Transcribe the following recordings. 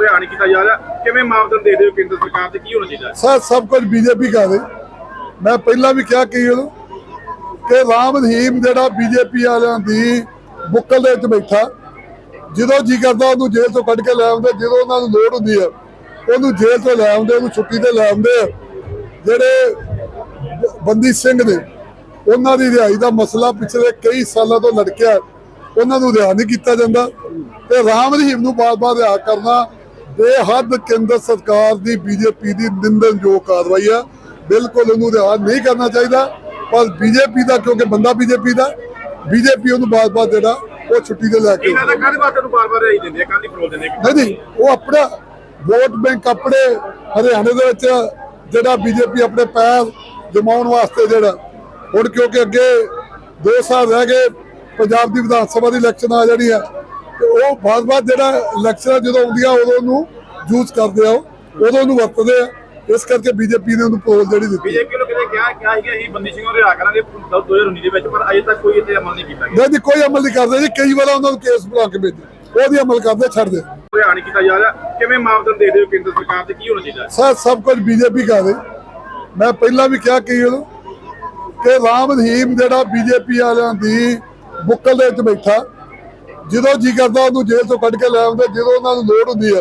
ਧਿਆਨ ਕੀਤਾ ਜਾ ਰਿਹਾ। ਕਿਵੇਂ ਮਾਪਦੰਡ ਦੇ ਦਿਓ ਕੇਂਦਰ ਸਰਕਾਰ ਤੇ? ਕੀ ਹੋਣਾ ਚਾਹੀਦਾ ਸਰ, ਸਭ ਕੁਝ ਬੀਜੇਪੀ ਕਰ ਮੈਂ ਪਹਿਲਾਂ ਵੀ ਕਿਹਾ ਕਿ ਉਦੋਂ ਕਿ ਰਾਮ ਰਹੀਮ ਜਿਹੜਾ ਬੀਜੇਪੀ ਵਾਲਿਆਂ ਦੀ ਬੁੱਕਲ ਦੇ ਵਿੱਚ ਬੈਠਾ, ਜਦੋਂ ਜੀ ਕਰਦਾ ਉਹਨੂੰ ਜੇਲ੍ਹ ਤੋਂ ਕੱਢ ਕੇ ਲੈ ਆਉਂਦੇ, ਜਦੋਂ ਉਹਨਾਂ ਨੂੰ ਲੋੜ ਹੁੰਦੀ ਹੈ ਉਹਨੂੰ ਜੇਲ੍ਹ ਤੋਂ ਲੈ ਆਉਂਦੇ, ਉਹਨੂੰ ਛੁੱਟੀ ਤੇ ਲੈ ਆਉਂਦੇ ਜਿਹੜੇ ਬੰਦੀ ਸਿੰਘ ਨੇ, ਉਹਨਾਂ ਦੀ ਰਿਹਾਈ ਦਾ ਮਸਲਾ ਪਿਛਲੇ ਕਈ ਸਾਲਾਂ ਤੋਂ ਲੜਕਿਆ ਉਹਨਾਂ ਨੂੰ ਰਿਹਾ ਨਹੀਂ ਕੀਤਾ ਜਾਂਦਾ। ਤੇ ਰਾਮ ਰਹੀਮ ਨੂੰ ਬਾਰ-ਬਾਰ ਰਿਹਾ ਕਰਨਾ ਬੇਹੱਦ ਕੇਂਦਰ ਸਰਕਾਰ ਦੀ ਬੀਜੇਪੀ ਦੀ ਨਿੰਦਣਯੋਗ ਕਾਰਵਾਈ ਆ। ਬਿਲਕੁਲ ਉਹਨੂੰ ਰਿਹਾ ਨਹੀਂ ਕਰਨਾ ਚਾਹੀਦਾ। ਪਰ ਬੀਜੇਪੀ ਦਾ ਕਿਉਂਕਿ ਬੰਦਾ ਬੀਜੇਪੀ ਦਾ ਬੀਜੇਪੀ ਉਹਨੂੰ ਬਾਰ-ਬਾਰ ਜਿਹੜਾ ਉਹ ਛੁੱਟੀ ਤੇ ਲੈ ਕੇ ਇਹਨਾਂ ਦਾ ਕਾਹਦੇ ਵਾਸਤੇ ਨੂੰ ਬਾਰ-ਬਾਰ ਰਹੀ ਦਿੰਦੇ ਆ? ਕਾਹਦੀ ਫਰੋਲ ਦਿੰਦੇ ਆ? ਨਹੀਂ ਨਹੀਂ ਉਹ ਆਪਣਾ ਵੋਟ ਬੈਂਕ ਆਪਣੇ ਹਰਿਆਣੇ ਦੇ ਵਿੱਚ ਜਿਹੜਾ ਬੀਜੇਪੀ ਆਪਣੇ ਪੈਰ ਜਮਾਉਣ ਵਾਸਤੇ ਜਿਹੜਾ ਹੁਣ ਕਿਉਂਕਿ ਅੱਗੇ 2 ਸਾਲ ਰਹਿ ਗਏ ਪੰਜਾਬ ਦੀ ਵਿਧਾਨ ਸਭਾ ਦੀ ਇਲੈਕਸ਼ਨ ਆ ਜਾਣੀ ਆ। ਉਹ ਬਾਰ-ਬਾਰ ਜਿਹੜਾ ਇਲੈਕਸ਼ਨ ਜਦੋਂ ਆਉਂਦੀਆਂ ਉਦੋਂ ਉਹਨੂੰ ਯੂਜ਼ ਕਰਦੇ ਆ ਉਦੋਂ ਉਹਨੂੰ ਵਰਤਦੇ ਆ। ਇਸ ਕਰਕੇ ਬੀਜੇਪੀ ਨੇ ਉਹਨੂੰ ਪੋਲ ਜਿਹੜੀ ਦਿੱਤੀ ਬੀਜੇਪੀ ਨੂੰ ਕਿਤੇ ਕਿਹਾ ਕਿਹਾ ਸੀਗਾ ਅਸੀਂ ਬੰਦੀ ਸਿੰਘਾਂ ਨੂੰ ਰਿਹਾ ਕਰਾਂਗੇ 2019 ਦੇ ਵਿੱਚ ਪਰ ਅਜੇ ਤੱਕ ਕੋਈ ਇੱਥੇ ਅਮਲ ਨਹੀਂ ਕੀਤਾ ਗਿਆ। ਨਹੀਂ ਕੋਈ ਅਮਲ ਨਹੀਂ ਕਰਦੇ ਜੀ। ਕਈ ਵਾਰ ਉਹਨਾਂ ਨੂੰ ਕੇਸ ਬਣਾ ਕੇ ਭੇਜੇ ਉਹਦੀ ਅਮਲ ਕਰਦੇ ਛੱਡ ਦੇ। ਧਿਆਨ ਕੀਤਾ ਜਾ ਰਿਹਾ। ਕਿਵੇਂ ਮਾਪਦੰਡ ਦੇ ਦਿਓ ਕੇਂਦਰ ਸਰਕਾਰ ਤੇ? ਕੀ ਹੋਣਾ ਚਾਹੀਦਾ? ਸਰ ਸਭ ਕੁਝ ਬੀਜੇਪੀ ਕਰ ਰਹੀ। ਮੈਂ ਪਹਿਲਾਂ ਵੀ ਕਿਹਾ ਕਿ ਕਿ ਰਾਮ ਰਹੀਮ ਜਿਹੜਾ ਬੀਜੇਪੀ ਵਾਲਿਆਂ ਦੀ ਬੁੱਕਲ ਦੇ ਵਿੱਚ ਬੈਠਾ ਜਦੋਂ ਜੀ ਕਰਦਾ ਉਹਨੂੰ ਜੇਲ੍ਹ ਤੋਂ ਕੱਢ ਕੇ ਲੈ ਆਉਂਦੇ, ਜਦੋਂ ਉਹਨਾਂ ਨੂੰ ਲੋੜ ਹੁੰਦੀ ਹੈ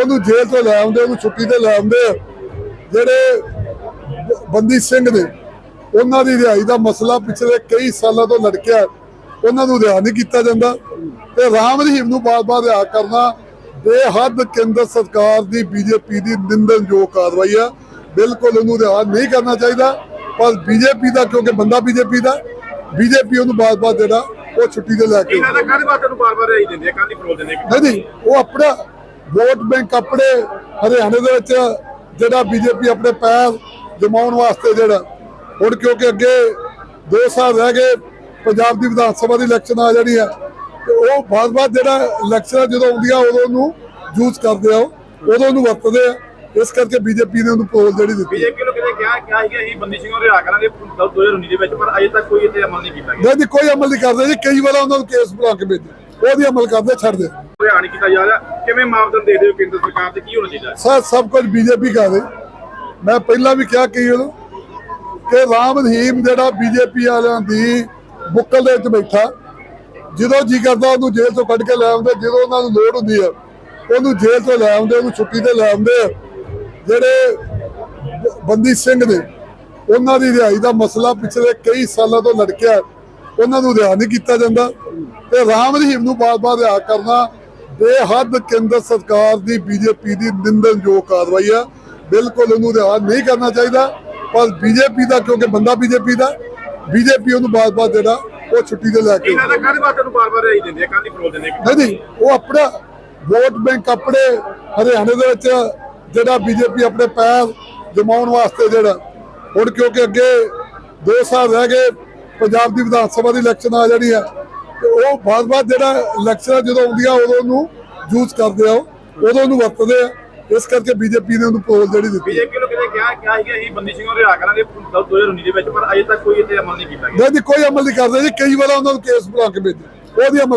ਉਹਨੂੰ ਜੇਲ੍ਹ ਤੋਂ ਲੈ ਆਉਂਦੇ, ਉਹਨੂੰ ਛੁੱਟੀ ਤੇ ਲੈ ਆਉਂਦੇ ਜਿਹੜੇ ਬੰਦੀ ਸਿੰਘ ਨੇ, ਉਹਨਾਂ ਦੀ ਰਿਹਾਈ ਦਾ ਮਸਲਾ ਪਿਛਲੇ ਕਈ ਸਾਲਾਂ ਤੋਂ ਲੜਕਿਆ ਉਹਨਾਂ ਨੂੰ ਰਿਹਾ ਨਹੀਂ ਕੀਤਾ ਜਾਂਦਾ। ਤੇ ਰਾਮ ਰਹੀਮ ਨੂੰ ਬਾਰ-ਬਾਰ ਰਿਹਾ ਕਰਨਾ, ਬੇਹੱਦ ਕੇਂਦਰ ਸਰਕਾਰ ਦੀ ਬੀਜੇਪੀ ਦੀ ਨਿੰਦਣਯੋਗ ਕਾਰਵਾਈ ਆ। ਬਿਲਕੁਲ ਉਹਨੂੰ ਰਿਹਾ ਨਹੀਂ ਕਰਨਾ ਚਾਹੀਦਾ। ਪਰ ਬੀਜੇਪੀ ਦਾ, ਕਿਉਂਕਿ ਬੰਦਾ ਬੀਜੇਪੀ ਦਾ ਬੀਜੇਪੀ ਉਹਨੂੰ ਬਾਰ-ਬਾਰ ਜਿਹੜਾ ਉਹ ਛੁੱਟੀ ਤੇ ਲੈ ਕੇ। ਇਹਨਾਂ ਦਾ ਕਾਹਦੇ ਵਾਸਤੇ ਨੂੰ ਬਾਰ-ਬਾਰ ਰਹੀ ਦਿੰਦੇ ਆ? ਕਾਹਦੀ ਫਰੋਲ ਦਿੰਦੇ? ਨਹੀਂ ਨਹੀਂ ਉਹ ਆਪਣਾ ਵੋਟ ਬੈਂਕ ਆਪਣੇ ਹਰਿਆਣੇ ਦੇ ਵਿੱਚ ਜਿਹੜਾ ਬੀਜੇਪੀ ਆਪਣੇ ਪੈਰ ਜਮਾਉਣ ਵਾਸਤੇ ਜਿਹੜਾ ਹੁਣ ਕਿਉਂਕਿ ਅੱਗੇ 2 ਸਾਲ ਰਹਿ ਗਏ ਪੰਜਾਬ ਦੀ ਵਿਧਾਨ ਸਭਾ ਦੀ ਇਲੈਕਸ਼ਨ ਆ ਜਾਣੀ ਆ ਤੇ ਉਹ ਬਾਰ-ਬਾਰ ਜਿਹੜਾ ਇਲੈਕਸ਼ਨ ਜਦੋਂ ਆਉਂਦੀਆਂ ਉਦੋਂ ਉਹਨੂੰ ਯੂਜ਼ ਕਰਦੇ ਆ ਉਦੋਂ ਉਹਨੂੰ ਵਰਤਦੇ ਆ। ਇਸ ਕਰਕੇ ਬੀਜੇਪੀ ਨੇ ਉਹਨੂੰ ਪੋਲ ਜਿਹੜੀ ਦਿੱਤੀ ਬੀਜੇਪੀ ਨੂੰ ਕਿਤੇ ਕਿਹਾ ਕਿਹਾ ਸੀਗਾ ਅਸੀਂ ਬੰਦੀ ਸਿੰਘਾਂ ਨੂੰ ਰਿਹਾ ਕਰਾਂਗੇ 2019 ਦੇ ਵਿੱਚ ਪਰ ਅਜੇ ਤੱਕ ਕੋਈ ਇੱਥੇ ਅਮਲ ਨਹੀਂ ਕੀਤਾ ਗਿਆ। ਨਹੀਂ ਕੋਈ ਅਮਲ ਨਹੀਂ ਕਰਦੇ ਜੀ। ਕਈ ਵਾਰ ਉਹਨਾਂ ਨੂੰ ਕੇਸ ਬਣਾ ਕੇ ਭੇਜੇ ਉਹਦੀ ਅਮਲ ਕਰਦੇ ਛੱਡ ਦੇ। ਧਿਆਨ ਕੀਤਾ ਜਾ ਰਿਹਾ। ਕਿਵੇਂ ਮਾਪਦੰਡ ਦੇ ਦਿਓ ਕੇਂਦਰ ਸਰਕਾਰ ਤੇ? ਕੀ ਹੋਣਾ ਚਾਹੀਦਾ? ਸਰ ਸਭ ਕੁਝ ਬੀਜੇਪੀ ਕਰ। ਮੈਂ ਪਹਿਲਾਂ ਵੀ ਕਿਹਾ ਕਿ ਉਦੋਂ ਕਿ ਰਾਮ ਰਹੀਮ ਜਿਹੜਾ ਬੀਜੇਪੀ ਵਾਲਿਆਂ ਦੀ ਬੁੱਕਲ ਦੇ ਵਿੱਚ ਬੈਠਾ ਜਦੋਂ ਜੀ ਕਰਦਾ ਉਹਨੂੰ ਜੇਲ੍ਹ ਤੋਂ ਕੱਢ ਕੇ ਲੈ ਆਉਂਦੇ। ਜਦੋਂ ਉਹਨਾਂ ਨੂੰ ਲੋੜ ਹੁੰਦੀ ਹੈ ਉਹਨੂੰ ਜੇਲ੍ਹ ਤੋਂ ਲੈ ਆਉਂਦੇ ਉਹਨੂੰ ਛੁੱਟੀ ਤੇ ਲੈ ਆਉਂਦੇ। ਜਿਹੜੇ ਬੰਦੀ ਸਿੰਘ ਨੇ ਉਹਨਾਂ ਦੀ ਰਿਹਾਈ ਦਾ ਮਸਲਾ ਪਿਛਲੇ ਕਈ ਸਾਲਾਂ ਤੋਂ ਲੜਕਿਆ ਉਹਨਾਂ ਨੂੰ ਰਿਹਾ ਨਹੀਂ ਕੀਤਾ ਜਾਂਦਾ। ਤੇ ਰਾਮ ਰਹੀਮ ਨੂੰ ਬਾਰ-ਬਾਰ ਰਿਹਾ ਕਰਨਾ ਬੇਹੱਦ ਕੇਂਦਰ ਸਰਕਾਰ ਦੀ ਬੀਜੇਪੀ ਦੀ ਨਿੰਦਣਯੋਗ ਕਾਰਵਾਈ ਆ। ਬਿਲਕੁਲ ਉਹਨੂੰ ਰਿਹਾ ਨਹੀਂ ਕਰਨਾ ਚਾਹੀਦਾ। ਪਰ ਬੀਜੇਪੀ ਦਾ ਕਿਉਂਕਿ ਬੰਦਾ ਬੀਜੇਪੀ ਦਾ ਬੀਜੇਪੀ ਉਹਨੂੰ ਬਾਰ-ਬਾਰ ਜਿਹੜਾ ਉਹ ਛੁੱਟੀ ਤੇ ਲੈ ਕੇ ਇਹਨਾਂ ਦਾ ਕਾਹਦੇ ਵਾਸਤੇ ਨੂੰ ਬਾਰ-ਬਾਰ ਰਹੀ ਦਿੰਦੇ ਆ ਕਾਹਦੀ ਫਰੋਲ ਦਿੰਦੇ ਨਹੀਂ ਉਹ ਆਪਣਾ ਵੋਟ ਬੈਂਕ ਆਪਣੇ ਹਰਿਆਣੇ ਦੇ ਵਿੱਚ ਜਿਹੜਾ ਬੀਜੇਪੀ ਆਪਣੇ ਪੈਰ ਜਮਾਉਣ ਵਾਸਤੇ ਜਿਹੜਾ ਹੁਣ ਕਿਉਂਕਿ ਅੱਗੇ 2 ਸਾਲ ਰਹਿ ਗਏ ਪੰਜਾਬ ਦੀ ਵਿਧਾਨ ਸਭਾ ਦੀ ਇਲੈਕਸ਼ਨ ਆ ਜਾਣੀ ਆ ਤੇ ਉਹ ਬਾਰ-ਬਾਰ ਜਿਹੜਾ ਇਲੈਕਸ਼ਨ ਜਦੋਂ ਆਉਂਦੀਆਂ ਉਦੋਂ ਉਹਨੂੰ ਯੂਜ਼ ਕਰਦੇ ਆ ਉਦੋਂ ਉਹਨੂੰ ਵਰਤਦੇ ਆ ਇਸ ਕਰਕੇ ਬੀਜੇਪੀ ਨੇ ਉਹਨੂੰ ਪੋਲ ਜਿਹੜੀ ਦਿੱਤੀ ਬੀਜੇਪੀ ਨੂੰ ਕਿਤੇ ਕਿਹਾ ਕਿਹਾ ਸੀਗਾ ਅਸੀਂ ਬੰਦੀ ਸਿੰਘਾਂ ਨੂੰ ਰਿਹਾ ਕਰਾਂਗੇ 2019 ਦੇ ਵਿੱਚ ਪਰ ਅਜੇ ਤੱਕ ਕੋਈ ਇੱਥੇ ਅਮਲ ਨਹੀਂ ਕੀਤਾ ਗਿਆ। ਨਹੀਂ ਕੋਈ ਅਮਲ ਨਹੀਂ ਕਰਦੇ ਜੀ ਕਈ ਵਾਰ ਉਹਨਾਂ ਨੂੰ ਕੇਸ ਬਣਾ ਕੇ ਭੇਜੇ ਉਹਦੀ